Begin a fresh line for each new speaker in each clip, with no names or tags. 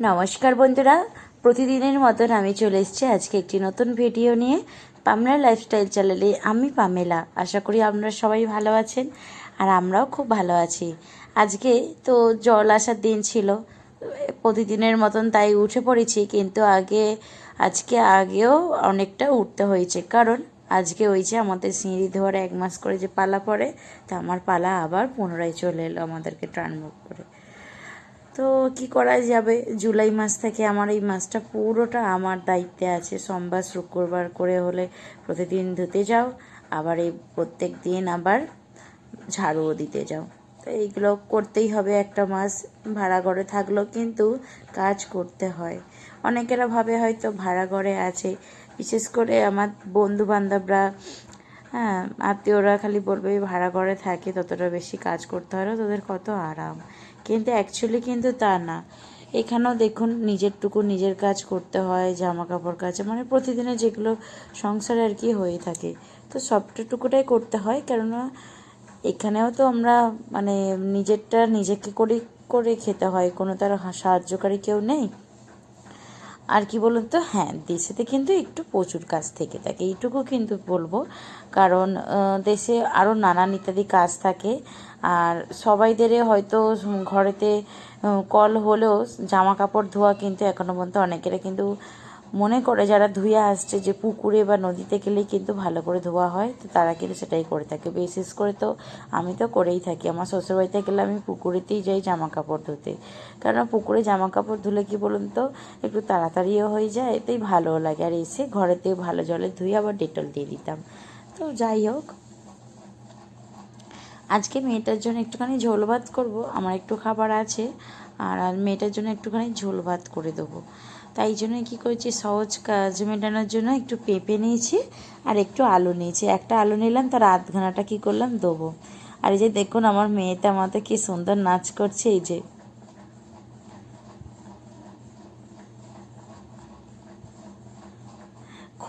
নমস্কার বন্ধুরা, প্রতিদিনের মতন আমি চলে এসেছি আজকে একটি নতুন ভিডিও নিয়ে পামলা লাইফস্টাইল চ্যানেলে আমি পামেলা, আশা করি আপনারা সবাই ভালো আছেন আর আমরাও খুব ভালো আছি। আজকে তো জল আসার দিন ছিল, প্রতিদিনের মতন তাই উঠে পড়েছি, কিন্তু আগে, আজকে আগেও অনেকটা উঠতে হয়েছে। কারণ আজকে ওই যে আমাদের সিঁড়ি ধোয়ার এক মাস করে যে পালা পড়ে, তা আমার পালা আবার পুনরায় চলে এলো আমাদেরকে ট্রানমুখ করে। তো কি করা যাবে? জুলাই মাস থেকে আমার এই মাসটা পুরোটা আমার দায়িত্বে আছে। সোমবার, শুক্রবার করে হলে প্রতিদিন ধুতে যাও, আবার এই প্রত্যেক দিন আবার ঝাড়ুও দিতে যাও। তো এইগুলো করতেই হবে একটা মাস। ভাড়া ঘরে থাকলেও কিন্তু কাজ করতে হয়। অনেকেরা ভাবে হয়তো ভাড়া ঘরে আছে। বিশেষ করে আমার বন্ধু বান্ধবরা হ্যাঁ আত্মীয়রা খালি বলবে, ভাড়া ঘরে থাকে, ততটা বেশি কাজ করতে হয় তোদের কত আরাম। কিন্তু অ্যাকচুয়ালি কিন্তু তা না। এখানেও দেখুন, নিজেরটুকু নিজের কাজ করতে হয় জামা কাপড় কাজ মানে প্রতিদিনে যেগুলো সংসারে আর কি হয়ে থাকে। তো সবটুকুটাই করতে হয়, কেননা এখানেও তো আমরা মানে নিজেরটা নিজেকে করে করে খেতে হয়, কোনো তার সাহায্যকারী কেউ নেই। আর কি বলুন তো? হ্যাঁ দেশেতে কিন্তু একটু প্রচুর কাজ থেকে থাকে, এইটুকু কিন্তু বলব। কারণ দেশে আরও নানান ইত্যাদি কাজ থাকে। আর সবাইদেরই হয়তো ঘরেতে কল হলেও জামা কাপড় ধোয়া কিন্তু এখনও পর্যন্ত অনেকেরা কিন্তু মনে করে, যারা ধুয়ে আসছে যে পুকুরে বা নদীতে গেলেই কিন্তু ভালো করে ধোয়া হয়, তো তারা কিন্তু সেটাই করে থাকে। বিশেষ করে তো আমি তো করেই থাকি। আমার শ্বশুরবাড়িতে গেলে আমি পুকুরেতেই যাই জামা কাপড় ধুতে। কারণ পুকুরে জামা কাপড় ধুলে কি বলুন তো, একটু তাড়াতাড়িও হয়ে যায়, এতেই ভালোও লাগে। আর এসে ঘরেতে ভালো জলে ধুয়ে আবার ডেটল দিয়ে দিতাম। তো যাই হোক আজকে মেয়েটার জন্য একটুখানি ঝোল ভাত করব, আমার একটু খাবার আছে, আর আর মেয়েটার জন্য একটুখানি ঝোল ভাত করে দেবো। তাই জন্য কি করেছি, সহজ কাজ মেটানোর জন্য একটু পেঁপে নিয়েছি, আর একটু আলু নিয়েছি। একটা আলু নিলাম, তার আধ ঘানাটা কী করলাম, দেবো। আর এই যে দেখুন, আমার মেয়েটা আমাদের কি সুন্দর নাচ করছে, এই যে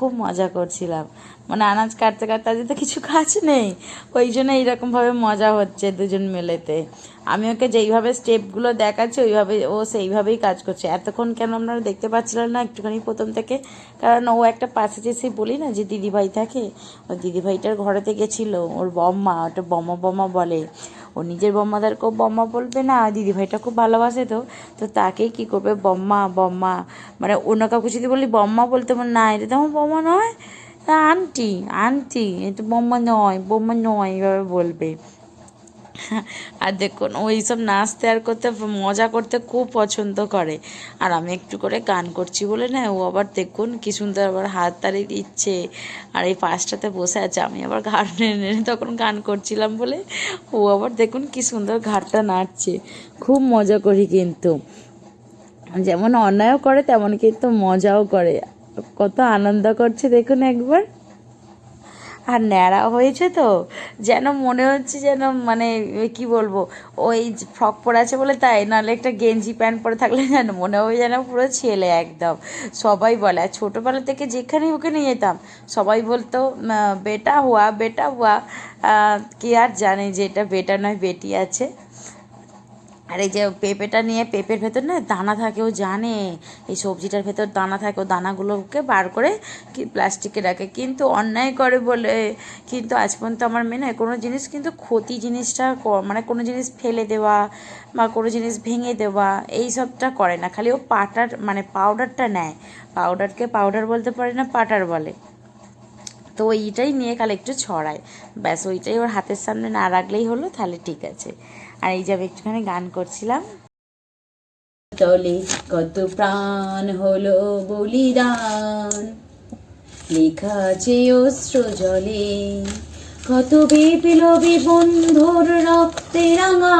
খুব মজা করছিলাম। মানে আনাজ কাটতে কাটতে আজকে তো কিছু কাজ নেই, ওই জন্য এইরকমভাবে মজা হচ্ছে দুজন মেলেতে। আমি ওকে যেইভাবে স্টেপগুলো দেখাচ্ছি, ওইভাবে ও সেইভাবেই কাজ করছে। এতক্ষণ কেন আপনারা দেখতে পাচ্ছিলেন না একটুখানি প্রথম থেকে? কারণ ও একটা পাশে যে সেই বলি না যে দিদিভাই থাকে? ওই দিদিভাইটার ঘরেতে গেছিল, ওর বম্মা, ওটা বম্মা বম্মা বলে। ও নিজের বম্মাদারকেও বম্মা বলবে না, দিদিভাইটা খুব ভালোবাসে তো। তো তাকেই কী করবে? বম্মা বম্মা। মানে অন্য কাউকে যদি বলি বম্মা বলতে মানে না, এটা তো আমার বম্মা নয়। আন্টি আন্টি এটা বম্মা নয় বম্মা নয়, এভাবে বলবে। আর দেখুন ও এইসব নাচতে আর করতে, মজা করতে খুব পছন্দ করে। আর আমি একটু করে গান করছি বলে না, ও আবার দেখুন কি সুন্দর আবার হাত তাড়িয়ে দিচ্ছে। আর এই পাশটাতে বসে আছে, আমি আবার ঘাড় নেড়ে তখন গান করছিলাম বলে, ও আবার দেখুন কি সুন্দর ঘাটটা নাড়ছে। খুব মজা করি কিন্তু। যেমন অন্যায়ও করে, তেমন কিন্তু মজাও করে। কত আনন্দ করছে দেখুন একবার। আর ন্যাড়া হয়েছে তো, যেন মনে হচ্ছে যেন মানে কি বলব, ওই ফ্রক পরে আছে বলে তাই, নাহলে একটা গেঞ্জি প্যান্ট পরে থাকলে যেন মনে হবে যেন পুরো ছেলে একদম। সবাই বলে, আর ছোটোবেলা থেকে যেখানেই ওকে নিয়ে যেতাম, সবাই বলতো বেটা হুয়া বেটা হুয়া। কে আর জানে যে এটা বেটা নয়, বেটি আছে। আর এই যে পেঁপেটা নিয়ে পেঁপের ভেতর না দানা থাকে, ও জানে। এই সবজিটার ভেতর দানা থাকে, ও দানাগুলোকে বার করে কি প্লাস্টিকে রাখে। কিন্তু অন্যায় করে বলে। কিন্তু আজ পর্যন্ত আমার মেয়ে কোনো জিনিস কিন্তু ক্ষতি জিনিসটা মানে কোনো জিনিস ফেলে দেওয়া বা কোনো জিনিস ভেঙে দেওয়া, এই সবটা করে না। খালি ও পাটার মানে পাউডারটা নেয়। পাউডারকে পাউডার বলতে পারে না, পাটার বলে। তো ওইটাই নিয়ে কাল একটু ছড়ায় ব্যাস, ওইটাই ওর হাতের সামনে না রাখলেই হলো, তাহলে ঠিক আছে। আর এই যে আমি একটুখানি গান করছিলাম। তলে কত প্রাণ হলো বলিদান। লেখা আছে অস্ত্র জলে, কত বিপ্লবী বন্ধুর রক্তে রাঙা,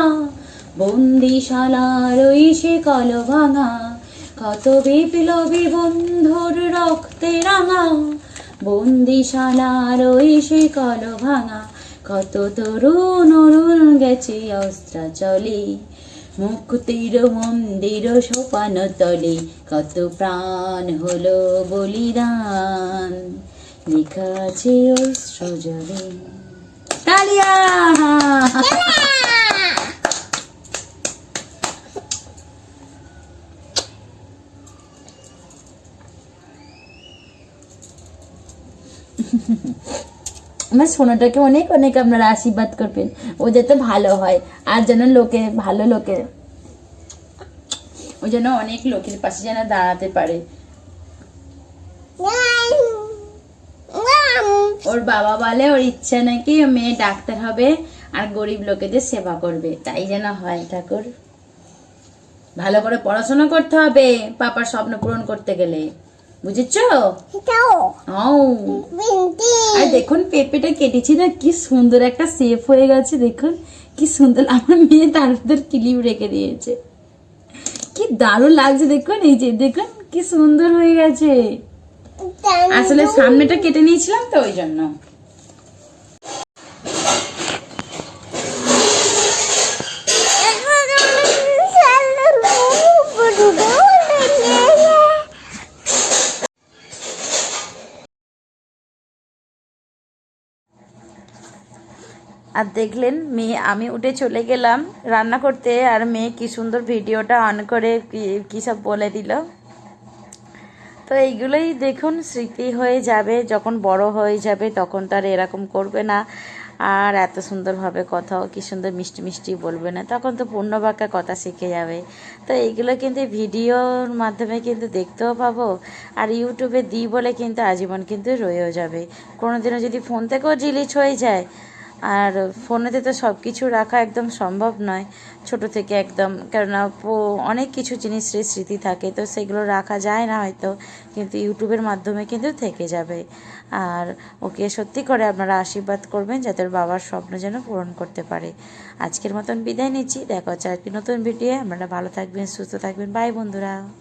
বন্দিশালার ওই সে কল ভাঙা কত বিপ্লবী বন্ধুর রক্তে রাঙা বন্দিশালার ওই সে কল ভাঙা, কত তরুণ অরুণ গেছে অস্ত্র চলে মুক্তির মন্দির সোপান তলে, কত প্রাণ হলো বলিদান। লেখা আছে অস্ত্র জলে তালিয়া! আমার সোনাটাকে অনেক অনেক আপনারা আশীর্বাদ করবেন। ও যাতে ভালো হয়, আর যেন লোকে, ভালো লোকে, ও যেন অনেক লোকের পাশে যেন দাঁড়াতে পারে। ওর বাবা বলে, ওর ইচ্ছা নাকি মেয়ে ডাক্তার হবে আর গরিব লোকেদের সেবা করবে। তাই যেন হয় ঠাকুর। ভালো করে পড়াশোনা করতে হবে, পাপার স্বপ্ন পূরণ করতে গেলে। বুঝেছ? আর দেখুন পেঁপেটা কেটেছি না কি সুন্দর একটা সেফ হয়ে গেছে দেখুন। কি সুন্দর আমার মেয়ে তার ভিতর ক্লিপ রেখে দিয়েছে। কি দারুণ লাগছে দেখুন এই যে দেখুন কি সুন্দর হয়ে গেছে। আসলে সামনেটা কেটে নিয়েছিলাম তো ওই জন্য। আর দেখলেন মেয়ে, আমি উঠে চলে গেলাম রান্না করতে আর মেয়ে কি সুন্দর ভিডিওটা অন করে কি- সব বলে দিল। তো এইগুলোই দেখুন স্মৃতি হয়ে যাবে, যখন বড় হয়ে যাবে তখন তার এরকম করবে না। আর এত সুন্দরভাবে কথাও কি সুন্দর মিষ্টি মিষ্টি বলবে না, তখন তো পূর্ণবাক্যা কথা শিখে যাবে। তো এইগুলো কিন্তু ভিডিওর মাধ্যমে কিন্তু দেখতেও পাবো, আর ইউটিউবে দিই বলে কিন্তু আজীবন কিন্তু রয়েও যাবে। কোনোদিনও যদি ফোন থেকেও ডিলিট হয়ে যায় আর ফোনেতে তো সব কিছু রাখা একদম সম্ভব নয়, ছোট থেকে একদম। কেননা অনেক কিছু জিনিসের স্মৃতি থাকে, তো সেগুলো রাখা যায় না হয়তো, কিন্তু ইউটিউবের মাধ্যমে কিন্তু থেকে যাবে। আর ওকে সত্যি করে আপনারা আশীর্বাদ করবেন যাতে ওর বাবার স্বপ্ন যেন পূরণ করতে পারে। আজকের মতন বিদায় নিচ্ছি, দেখা আর কি নতুন ভিডিও আপনারা ভালো থাকবেন, সুস্থ থাকবেন। বাই বন্ধুরা।